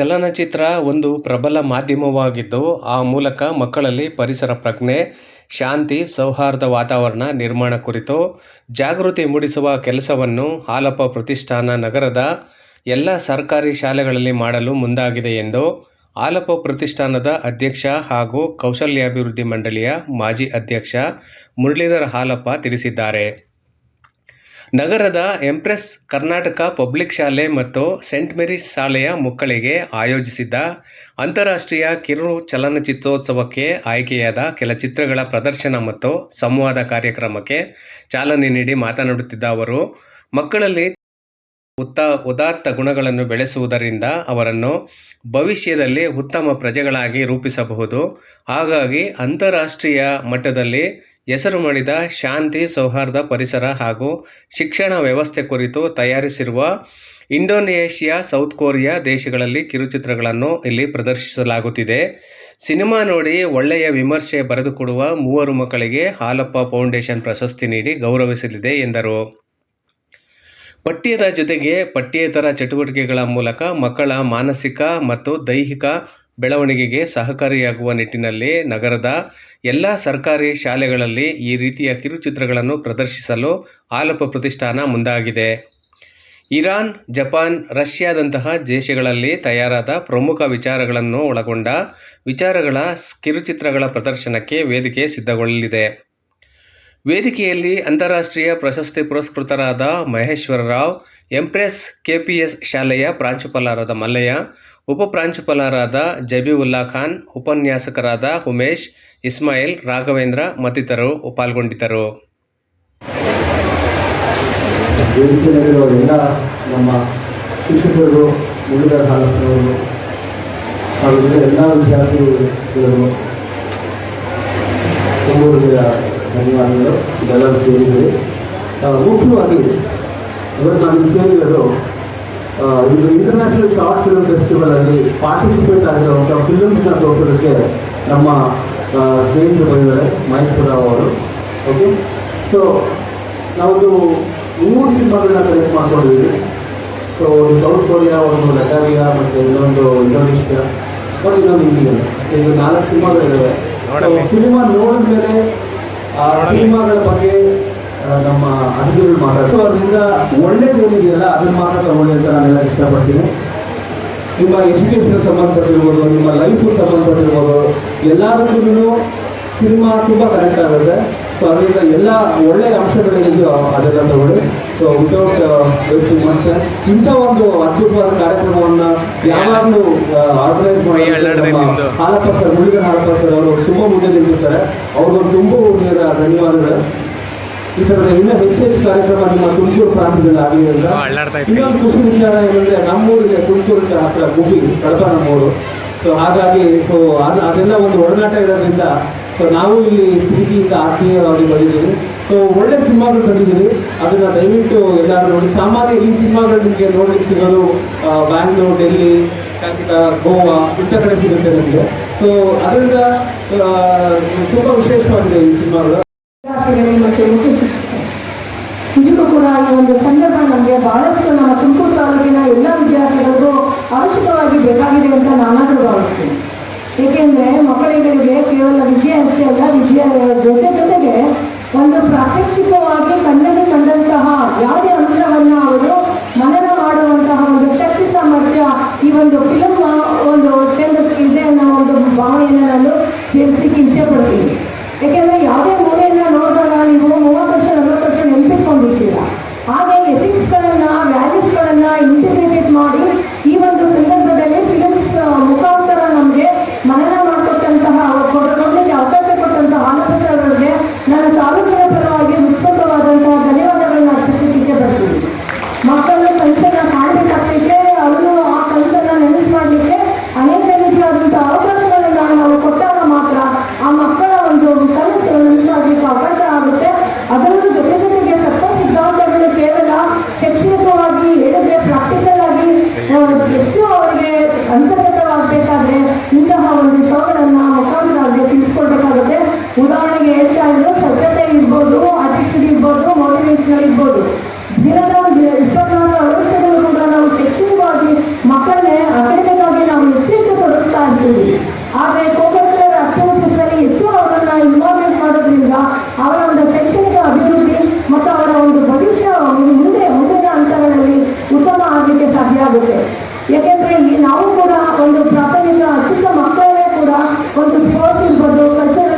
ಚಲನಚಿತ್ರ ಒಂದು ಪ್ರಬಲ ಮಾಧ್ಯಮವಾಗಿದ್ದು, ಆ ಮೂಲಕ ಮಕ್ಕಳಲ್ಲಿ ಪರಿಸರ ಪ್ರಜ್ಞೆ, ಶಾಂತಿ, ಸೌಹಾರ್ದ ವಾತಾವರಣ ನಿರ್ಮಾಣ ಕುರಿತು ಜಾಗೃತಿ ಮೂಡಿಸುವ ಕೆಲಸವನ್ನು ಹಾಲಪ್ಪ ಪ್ರತಿಷ್ಠಾನ ನಗರದ ಎಲ್ಲ ಸರ್ಕಾರಿ ಶಾಲೆಗಳಲ್ಲಿ ಮಾಡಲು ಮುಂದಾಗಿದೆ ಎಂದು ಹಾಲಪ್ಪ ಪ್ರತಿಷ್ಠಾನದ ಅಧ್ಯಕ್ಷ ಹಾಗೂ ಕೌಶಲ್ಯಾಭಿವೃದ್ಧಿ ಮಂಡಳಿಯ ಮಾಜಿ ಅಧ್ಯಕ್ಷ ಮುರಳೀಧರ ಹಾಲಪ್ಪ ತಿಳಿಸಿದ್ದಾರೆ. ನಗರದ ಎಂಪ್ರೆಸ್ ಕರ್ನಾಟಕ ಪಬ್ಲಿಕ್ ಶಾಲೆ ಮತ್ತು ಸೆಂಟ್ ಮೇರಿಸ್ ಶಾಲೆಯ ಮಕ್ಕಳಿಗೆ ಆಯೋಜಿಸಿದ್ದ ಅಂತಾರಾಷ್ಟ್ರೀಯ ಕಿರು ಚಲನಚಿತ್ರೋತ್ಸವಕ್ಕೆ ಆಯ್ಕೆಯಾದ ಕೆಲ ಚಿತ್ರಗಳ ಪ್ರದರ್ಶನ ಮತ್ತು ಸಂವಾದ ಕಾರ್ಯಕ್ರಮಕ್ಕೆ ಚಾಲನೆ ನೀಡಿ ಮಾತನಾಡುತ್ತಿದ್ದ ಅವರು, ಮಕ್ಕಳಲ್ಲಿ ಉದಾತ್ತ ಗುಣಗಳನ್ನು ಬೆಳೆಸುವುದರಿಂದ ಅವರನ್ನು ಭವಿಷ್ಯದಲ್ಲಿ ಉತ್ತಮ ಪ್ರಜೆಗಳಾಗಿ ರೂಪಿಸಬಹುದು. ಹಾಗಾಗಿ ಅಂತಾರಾಷ್ಟ್ರೀಯ ಮಟ್ಟದಲ್ಲಿ ಹೆಸರು ಮಾಡಿದ ಶಾಂತಿ, ಸೌಹಾರ್ದ, ಪರಿಸರ ಹಾಗೂ ಶಿಕ್ಷಣ ವ್ಯವಸ್ಥೆ ಕುರಿತು ತಯಾರಿಸಿರುವ ಇಂಡೋನೇಷ್ಯಾ, ಸೌತ್ ಕೊರಿಯಾ ದೇಶಗಳಲ್ಲಿ ಕಿರುಚಿತ್ರಗಳನ್ನು ಇಲ್ಲಿ ಪ್ರದರ್ಶಿಸಲಾಗುತ್ತಿದೆ. ಸಿನಿಮಾ ನೋಡಿ ಒಳ್ಳೆಯ ವಿಮರ್ಶೆ ಬರೆದುಕೊಡುವ ಮೂವರು ಮಕ್ಕಳಿಗೆ ಹಾಲಪ್ಪ ಫೌಂಡೇಶನ್ ಪ್ರಶಸ್ತಿ ನೀಡಿ ಗೌರವಿಸಲಿದೆ ಎಂದರು. ಪಠ್ಯದ ಜೊತೆಗೆ ಪಠ್ಯೇತರ ಚಟುವಟಿಕೆಗಳ ಮೂಲಕ ಮಕ್ಕಳ ಮಾನಸಿಕ ಮತ್ತು ದೈಹಿಕ ಬೆಳವಣಿಗೆಗೆ ಸಹಕಾರಿಯಾಗುವ ನಿಟ್ಟಿನಲ್ಲಿ ನಗರದ ಎಲ್ಲ ಸರ್ಕಾರಿ ಶಾಲೆಗಳಲ್ಲಿ ಈ ರೀತಿಯ ಕಿರುಚಿತ್ರಗಳನ್ನು ಪ್ರದರ್ಶಿಸಲು ಆಲಪ ಪ್ರತಿಷ್ಠಾನ ಮುಂದಾಗಿದೆ. ಇರಾನ್, ಜಪಾನ್, ರಷ್ಯಾದಂತಹ ದೇಶಗಳಲ್ಲಿ ತಯಾರಾದ ಪ್ರಮುಖ ವಿಚಾರಗಳನ್ನು ಒಳಗೊಂಡ ವಿಚಾರಗಳ ಕಿರುಚಿತ್ರಗಳ ಪ್ರದರ್ಶನಕ್ಕೆ ವೇದಿಕೆ ಸಿದ್ಧಗೊಳ್ಳಲಿದೆ. ವೇದಿಕೆಯಲ್ಲಿ ಅಂತಾರಾಷ್ಟ್ರೀಯ ಪ್ರಶಸ್ತಿ ಪುರಸ್ಕೃತರಾದ ಮಹೇಶ್ವರರಾವ್, ಎಂಪ್ರೆಸ್ ಕೆಪಿಎಸ್ ಶಾಲೆಯ ಪ್ರಾಂಶುಪಾಲರಾದ ಮಲ್ಲಯ್ಯ, ಉಪ ಪ್ರಾಂಶುಪಾಲರಾದ ಜಬೀವುಲ್ಲಾ ಖಾನ್, ಉಪನ್ಯಾಸಕರಾದ ಉಮೇಶ್, ಇಸ್ಮಾಯಿಲ್, ರಾಘವೇಂದ್ರ ಮತ್ತಿತರರು ಪಾಲ್ಗೊಂಡಿದ್ದರು. ನಮ್ಮ ಶಿಕ್ಷಕರು, ಧನ್ಯವಾದಗಳು ಇದೆಲ್ಲರೂ ಸೇರಿದ್ದೀವಿ ಮುಖ್ಯವಾಗಿ ಇವತ್ತು ನಾನು ಸೇರಿರೋದು ಇದು ಇಂಟರ್ನ್ಯಾಷನಲ್ ಶಾರ್ಟ್ ಫಿಲ್ಮ್ ಫೆಸ್ಟಿವಲ್ ಅಲ್ಲಿ ಪಾರ್ಟಿಸಿಪೇಟ್ ಆಗಿರುವಂತಹ ಫಿಲ್ಮ್ ತೋರಿಸೋದಕ್ಕೆ ನಮ್ಮ ಸ್ನೇಹಿತರು ಬಂದಿದ್ದಾರೆ ಮಹೇಶ್ವರ ಅವರು. ಓಕೆ ಸೊ ನಾವೊಂದು ಮೂರು ಸಿನಿಮಾಗಳನ್ನ ಸೆಲೆಕ್ಟ್ ಮಾಡ್ಕೊಂಡಿದ್ದೀವಿ. ಸೊ ಒಂದು ಸೌತ್ ಕೊರಿಯಾ ಒಂದು ಲಟಾರಿಯಾ ಮತ್ತು ಇನ್ನೊಂದು ಇಂಡೋನೇಷ್ಯಾ ಮತ್ತು ಇನ್ನೊಂದು ಇಂಡಿಯಾ ಇದು ನಾಲ್ಕು ಸಿನಿಮಾಗಳಿದ್ದಾವೆ ಸಿನಿಮಾ ಸಿನಿಮಾ ನೋಡಿದ್ಮೇಲೆ ಆ ಸಿನಿಮಾಗಳ ಬಗ್ಗೆ ನಮ್ಮ ಅತಿಥಿಗಳು ಮಾತಾಡ್ತಾರೆ. ಅದರಿಂದ ಒಳ್ಳೇದೇನಿದೆಯಲ್ಲ ಅದನ್ನ ಮಾತ್ರ ತಗೊಳ್ಳಿ ಅಂತ ನಾನು ಹೇಳಕ್ ಇಷ್ಟಪಡ್ತೀನಿ. ನಿಮ್ಮ ಎಜುಕೇಷನ್ ಸಂಬಂಧಪಟ್ಟಿರ್ಬೋದು ನಿಮ್ಮ ಲೈಫ್ ಸಂಬಂಧಪಟ್ಟಿರ್ಬೋದು ಎಲ್ಲದಕ್ಕೂ ಸಿನಿಮಾ ತುಂಬ ಕನೆಕ್ಟ್ ಆಗುತ್ತೆ. ಸೊ ಅದರಿಂದ ಎಲ್ಲ ಒಳ್ಳೆಯ ಅಂಶಗಳೇನಿದೆಯೋ ಅದೆಲ್ಲ ತಗೊಳ್ಳಿ. ಸೊ ವಿತೌಟ್ ವೇಸ್ಟಿಂಗ್ ಇಂಥ ಒಂದು ಅದ್ಭುತವಾದ ಕಾರ್ಯಕ್ರಮವನ್ನು ಯಾವಾಗಲೂ ಆರ್ಗನೈಸ್ ಮಾಡಿ. ಹಾಲಪ್ಪ ಸರ್ ಮುರುಗನ್ ಹಾಲಪ್ಪ ಸರ್ ಅವರು ತುಂಬ ಮುಂದೆ ನಿಂತಿರ್ತಾರೆ. ಅವ್ರಿಗೊಂದು ತುಂಬ ಧನ್ಯವಾದಗಳು. ಈ ತರದ ಇನ್ನೂ ಹೆಚ್ಚು ಹೆಚ್ಚು ಕಾರ್ಯಕ್ರಮ ನಿಮ್ಮ ತುಮಕೂರು ಪ್ರಾಂತ್ಯದಲ್ಲಿ ಆಗಲಿ ಅಂತ. ಇನ್ನೊಂದು ಖುಷಿ ವಿಚಾರ ಏನಂದ್ರೆ ನಮ್ಮೂರಿಗೆ ತುಮಕೂರಿಗೆ ಹತ್ರ ಗುಬ್ಬಿ ಕಡಪ ನಮ್ಮೂರು ಸೊ ಹಾಗಾಗಿ ಸೊ ಅದು ಅದೆಲ್ಲ ಒಂದು ಒಡನಾಟ ಇರೋದ್ರಿಂದ ಸೊ ನಾವು ಇಲ್ಲಿ ಪ್ರೀತಿಯಿಂದ ಆತ್ಮೀಯವಾಗಿ ಬಂದಿದ್ದೀವಿ. ಸೊ ಒಳ್ಳೆ ಸಿನಿಮಾಗಳು ತಂದಿದ್ದೀವಿ. ಅದನ್ನ ದಯವಿಟ್ಟು ಎಲ್ಲರೂ ನೋಡಿ. ಸಾಮಾನ್ಯ ಈ ಸಿನಿಮಾಗಳು ನಿಮಗೆ ನೋಡ್ಲಿಕ್ಕೆ ಸಿಗೋದು ಬ್ಯಾಂಗ್ಳೂರು ಡೆಲ್ಲಿ ಗೋವಾ ಇಂಥ ಕಡೆ ಸಿಗುತ್ತೆ ನಮಗೆ. ಸೊ ಅದರಿಂದ ತುಂಬಾ ತುಂಬ ವಿಶೇಷವಾಗಿದೆ ಈ ಸಿನಿಮಾಗಳು. ನಿಜಕ್ಕೂ ಕೂಡ ಈ ಒಂದು ಸಂದರ್ಭ ನಮಗೆ ಬಹಳಷ್ಟು ನಮ್ಮ ತುಮಕೂರು ತಾಲೂಕಿನ ಎಲ್ಲ ವಿದ್ಯಾರ್ಥಿಗಳಿಗೂ ಅವಶ್ಯಕವಾಗಿ ಬೇಕಾಗಿದೆ ಅಂತ ನಾನಾದರೂ ಭಾವಿಸ್ತೀನಿ. ಏಕೆಂದರೆ ಮಕ್ಕಳಿಗಳಿಗೆ ಕೇವಲ ವಿದ್ಯೆ ಅಷ್ಟೇ ಅಲ್ಲ ವಿದ್ಯೆ ಜೊತೆ ಜೊತೆಗೆ ಒಂದು ಪ್ರಾತ್ಯಕ್ಷಿಕವಾಗಿ ಕಣ್ಣಲ್ಲಿ ಕಂಡಂತಹ ಯಾವುದೇ ಅಂಶವನ್ನು ಅವರು ಮನನ ಮಾಡುವಂತಹ ಒಂದು ಶಕ್ತಿ ಸಾಮರ್ಥ್ಯ ಈ ಒಂದು ಫಿಲಮ್ ಒಂದು ಚಂದ ಇದೆ ಅನ್ನೋ ಒಂದು ಭಾವನೆಯನ್ನು ನಾನು ತಿಳಿಸಿ ಇಚ್ಛೆ ಪಡ್ತೀನಿ ಯಾಕೆಂದ್ರೆ ಯಾವುದೇ ಇಪ್ಪತ್ನಾಲ್ಕು ಅವಶ್ಯಗಳು ಕೂಡ ನಾವು ಶೈಕ್ಷಣಿಕವಾಗಿ ಮಕ್ಕಳನ್ನೇ ಅಕಾಡೆಮಿಕ್ ಆಗಿ ಕೊಡಿಸ್ತಾ ಇರ್ತೀವಿ ಆದರೆ ಕೋಕರಿಕ್ಯುಲರ್ ಆಕ್ಟಿವಿಟೀಸ್ನಲ್ಲಿ ಹೆಚ್ಚು ಅವರನ್ನ ಇನ್ವಾಲ್ವ್ಮೆಂಟ್ ಮಾಡೋದ್ರಿಂದ ಅವರ ಒಂದು ಶೈಕ್ಷಣಿಕ ಅಭಿವೃದ್ಧಿ ಮತ್ತು ಅವರ ಒಂದು ಭವಿಷ್ಯ ಮುಂದೆ, ಮುಂದಿನ ಹಂತಗಳಲ್ಲಿ ಉತ್ತಮ ಆಗಲಿಕ್ಕೆ ಸಾಧ್ಯ ಆಗುತ್ತೆ. ಯಾಕೆಂದ್ರೆ ನಾವು ಕೂಡ ಒಂದು ಪ್ರಾಥಮಿಕ ಚಿಕ್ಕ ಮಕ್ಕಳೇ ಕೂಡ ಒಂದು ಸ್ಪೋರ್ಟ್ಸ್ ಇರ್ಬೋದು ಕಲ್ಚರಲ್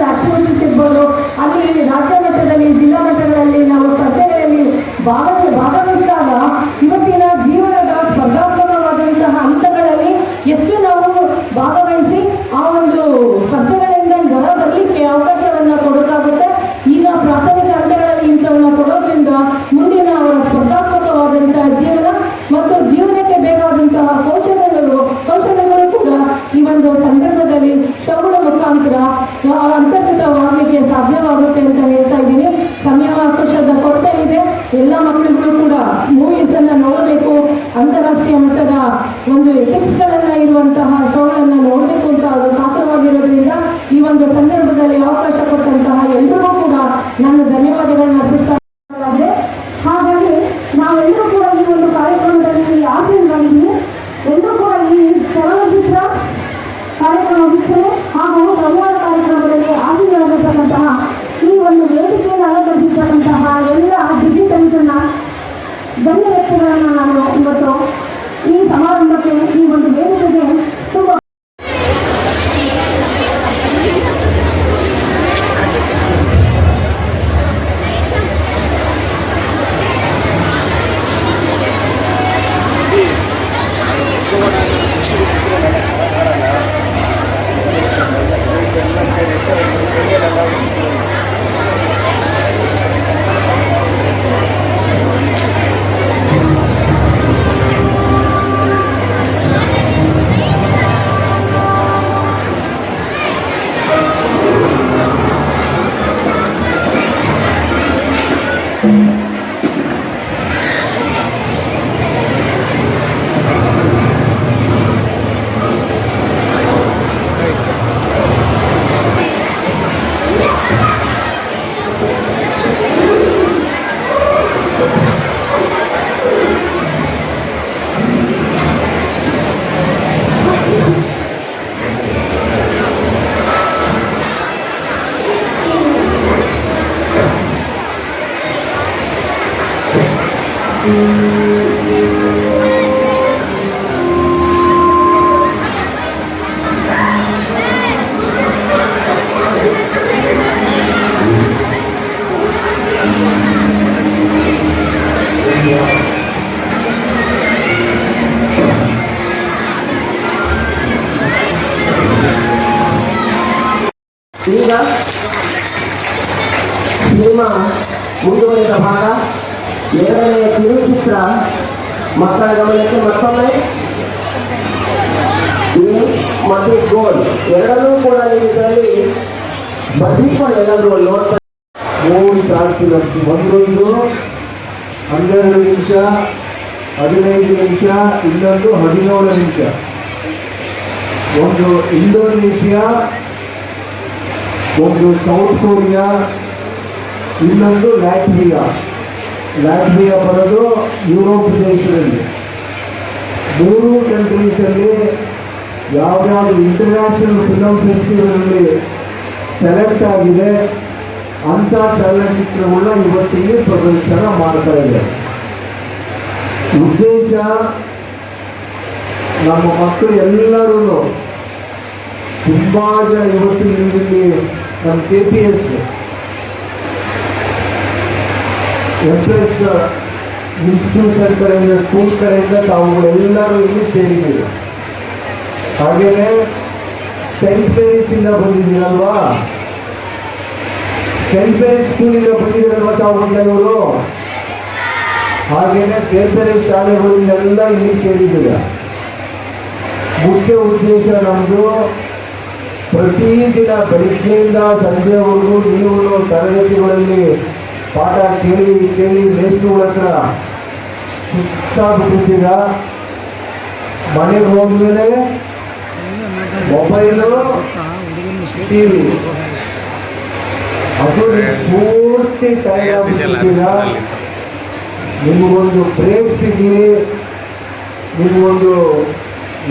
누가? 이놈아, 운동에서 봐라. 예언의 기름 키스라. ಮಕ್ಕಳ ಗಮನಕ್ಕೆ ಮತ್ತೊಮ್ಮೆ. ಮತ್ತು ಗೋಲ್ ಎರಡನ್ನೂ ಕೂಡ ನೀವು ಇದರಲ್ಲಿ ಬದಿಕೊಂಡು ಎಲ್ಲರೂ ನೋಡ್ತಾ ಮೂರು ಶಾರ್ಟ್ ಲಕ್ಷ ಒಂದು ಹನ್ನೆರಡು ನಿಮಿಷ, ಹದಿನೈದು ನಿಮಿಷ, ಇನ್ನೊಂದು ಹದಿನೇಳು ನಿಮಿಷ. ಒಂದು ಇಂಡೋನೇಷಿಯಾ ಒಂದು ಸೌತ್ ಕೊರಿಯಾ, ಇನ್ನೊಂದು ಲ್ಯಾಟ್ವಿಯಾ. ಲ್ಯಾಟ್ವಿಯಾ ಬರೋದು ಯುರೋಪ್ ದೇಶದಲ್ಲಿ. ಮೂರು ಕಂಟ್ರೀಸಲ್ಲಿ ಯಾವುದಾದ್ರು ಇಂಟರ್ನ್ಯಾಷನಲ್ ಫಿಲಮ್ ಫೆಸ್ಟಿವಲಲ್ಲಿ ಸೆಲೆಕ್ಟ್ ಆಗಿದೆ ಅಂಥ ಚಲನಚಿತ್ರಗಳನ್ನ ಇವತ್ತಿಗೆ ಪ್ರದರ್ಶನ ಮಾಡ್ತಾ ಇದೆ. ಉದ್ದೇಶ ನಮ್ಮ ಮಕ್ಕಳು ಎಲ್ಲರೂ ತುಂಬ ಜನ ಇವತ್ತು ಇಲ್ಲಿ ನಮ್ಮ K P S F S institution ಕಡೆಯಿಂದ ಸ್ಕೂಲ್ ಕಡೆಯಿಂದ ತಾವುಗಳೆಲ್ಲರೂ ಇಲ್ಲಿ ಸೇರಿದ್ದೀವಿ. ಹಾಗೆಯೇ ಸೆಂಟ್ ಮೇರಿಸಿಂದ ಬಂದಿದ್ದೀರಲ್ವಾ? ಸೆಂಟ್ ಮೇರಿ ಸ್ಕೂಲಿಂದ ಬಂದಿದ್ದೀರಲ್ವಾ ತಾವು ಬಂದವರು ಹಾಗೇನೆ ಬೇರೆ ಬೇರೆ ಶಾಲೆಗಳಿಂದೆಲ್ಲ ಇಲ್ಲಿ ಸೇರಿದ್ದೀರ? ಮುಖ್ಯ ಉದ್ದೇಶ ನಮ್ಮದು ಪ್ರತಿದಿನ ಬೆಳಿಗ್ಗೆಯಿಂದ ಸಂಜೆವರೆಗೂ ನೀವು ತರಗತಿಗಳಲ್ಲಿ ಪಾಠ ಕೇಳಿ ಕೇಳಿ ಮೇಸ್ಟ್ರುಗಳ ಹತ್ರ ಸುಸ್ತಾಗ್ಬಿಟ್ಟಿದ್ದೀರ? ಮನೆಗೆ ಹೋದ್ಮೇಲೆ ಮೊಬೈಲು, ಟಿವಿ. ಅದು ಪೂರ್ತಿ ಟೈಮ್ ಆಗ್ಬಿಟ್ಟಿದ್ದೀರ? ನಿಮಗೊಂದು ಬ್ರೇಕ್ ಸಿಗಲಿ, ನಿಮಗೊಂದು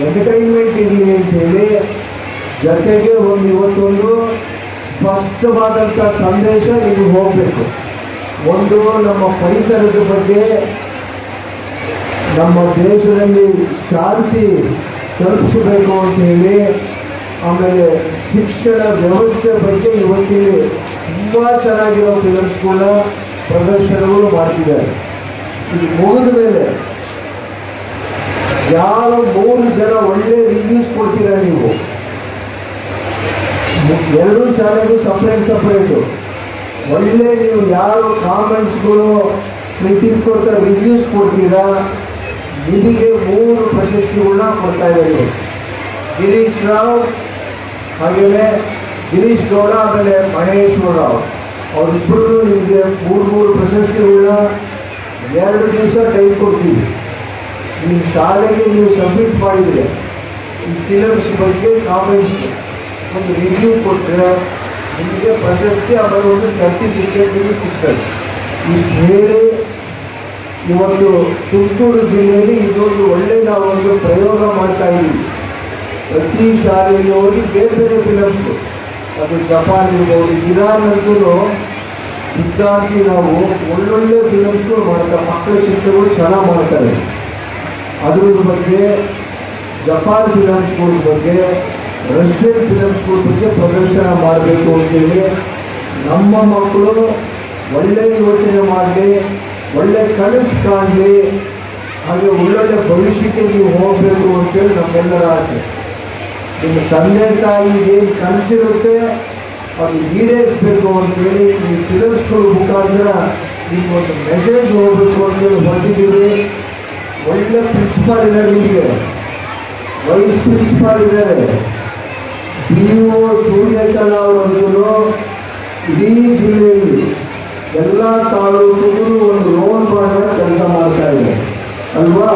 ಎಂಟರ್ಟೈನ್ಮೆಂಟ್ ಇರಲಿ ಅಂತೇಳಿ ಜೊತೆಗೆ ಒಂದು ಇವತ್ತೊಂದು ಸ್ಪಷ್ಟವಾದಂಥ ಸಂದೇಶ ನಿಮಗೆ ಹೋಗಬೇಕು. ಒಂದು ನಮ್ಮ ಪರಿಸರದ ಬಗ್ಗೆ, ನಮ್ಮ ದೇಶದಲ್ಲಿ ಶಾಂತಿ ತಲುಪಿಸಬೇಕು ಅಂತ ಹೇಳಿ, ಆಮೇಲೆ ಶಿಕ್ಷಣ ವ್ಯವಸ್ಥೆ ಬಗ್ಗೆ ಇವತ್ತಿಲ್ಲಿ ತುಂಬ ಚೆನ್ನಾಗಿರೋ ಫಿಲಮ್ಸ್ಗಳನ್ನ ಪ್ರದರ್ಶನಗಳು ಮಾಡ್ತಿದ್ದಾರೆ. ಇದು ಮುಗಿದ ಮೇಲೆ ಯಾರು ಮೂರು ಜನ ಒಳ್ಳೆ ರಿವ್ಯೂಸ್ ಕೊಡ್ತೀರಾ ನೀವು? ಎರಡು ಶಾಲೆಗೂ ಸಪ್ರೇಟ್ ಸಪ್ರೇಟು ಒಳ್ಳೆ ನೀವು ಯಾರು ಕಾಮೆಂಟ್ಸ್ಗಳು ಕ್ರಿಟಿಕ್ ಕೊಡ್ತಾ ರಿವ್ಯೂಸ್ ಕೊಡ್ತೀರಾ? ನಿಮಗೆ ಮೂರು ಪ್ರಶಸ್ತಿಗಳನ್ನ ಕೊಡ್ತಾ ಇದ್ದಾರೆ. ಗಿರೀಶ್ ರಾವ್ ಹಾಗೆಯೇ ಗಿರೀಶ್ ಗೌಡ ಆಮೇಲೆ ಮಹೇಶ್ವರ ರಾವ್. ಅವರಿಬ್ಬರು ನಿಮಗೆ ಮೂರು ಮೂರು ಪ್ರಶಸ್ತಿಗಳನ್ನ ಎರಡು ದಿವಸ ಟೈಮ್ ಕೊಡ್ತೀವಿ. ನಿಮ್ಮ ಶಾಲೆಗೆ ನೀವು ಸಬ್ಮಿಟ್ ಮಾಡಿದರೆ ಈ ಫಿಲಮ್ಸ್ ಬಗ್ಗೆ ಕಾಮೆಂಟ್ಸ್ ಒಂದು ರಿವ್ಯೂ ಕೊಟ್ಟರೆ ನಿಮಗೆ ಪ್ರಶಸ್ತಿ ಆಮೇಲೆ ಒಂದು ಸರ್ಟಿಫಿಕೇಟ್ ಸಿಗ್ತದೆ. ಇಷ್ಟು ಹೇಳಿ ಇವತ್ತು ತುಮಕೂರು ಜಿಲ್ಲೆಯಲ್ಲಿ ಇದೊಂದು ಒಳ್ಳೆ ನಾವೊಂದು ಪ್ರಯೋಗ ಮಾಡ್ತಾ ಇದ್ದೀವಿ ಪ್ರತಿ ಶಾಲೆಯಲ್ಲಿ ಹೋಗಿ ಬೇರೆ ಬೇರೆ ಫಿಲಮ್ಸು ಅದು ಜಪಾನ್ ಇರ್ಬೋದು, ಇರಾನ್ ಅಂತೂ ಇದ್ದಾಗಿ ನಾವು ಒಳ್ಳೊಳ್ಳೆ ಫಿಲಮ್ಸ್ಗಳು ಮಾಡ್ತಾರೆ ಮಕ್ಕಳ ಚಿತ್ರಗಳು ಚೆನ್ನಾಗಿ ಮಾಡ್ತಾರೆ. ಅದ್ರ ಬಗ್ಗೆ ಜಪಾನ್ ಫಿಲಮ್ಸ್ಗಳ ಬಗ್ಗೆ ರಷ್ಯನ್ ಬಗ್ಗೆ ಪ್ರದರ್ಶನ ಮಾಡಬೇಕು ಅಂತೇಳಿ ನಮ್ಮ ಮಕ್ಕಳು ಒಳ್ಳೆ ಯೋಚನೆ ಮಾಡಲಿ, ಒಳ್ಳೆ ಕನಸು ಕಾಣಲಿ, ಹಾಗೆ ಒಳ್ಳೊಳ್ಳೆ ಭವಿಷ್ಯಕ್ಕೆ ನೀವು ಹೋಗಬೇಕು ಅಂತೇಳಿ ನಮ್ಮೆಲ್ಲರ ಆಸೆ. ನಿಮ್ಮ ತಂದೆ ತಾಯಿ ಏನು ಕನಸಿರುತ್ತೆ, ಅದು ಈಡೇರಿಸಬೇಕು ಅಂತೇಳಿ ಈ ಫಿಲಮ್ಸ್ಗಳ ಮುಖಾಂತರ ನಿಮ್ಗೊಂದು ಮೆಸೇಜ್ ಹೋಗಬೇಕು ಅಂತೇಳಿ ಹೊರಟಿದ್ದೀವಿ. ಒಳ್ಳೆ ಪ್ರಿನ್ಸಿಪಾಲ್ ಇದ್ದಾರೆ ನಿಮಗೆ. ವೈಸ್ ಪ್ರಿನ್ಸಿಪಾಲ್ ಇದ್ದಾರೆ ಬಿ ಒ ಸೂರ್ಯಕಲಾ ಅವರೊಂದು ಇಡೀ ಜಿಲ್ಲೆಯಲ್ಲಿ ಎಲ್ಲ ತಾಲೂಕುಗಳು ಒಂದು ರೋಲ್ ಮಾಡೋ ಕೆಲಸ ಮಾಡ್ತಾ ಇದೆ. ಅಲ್ವಾ?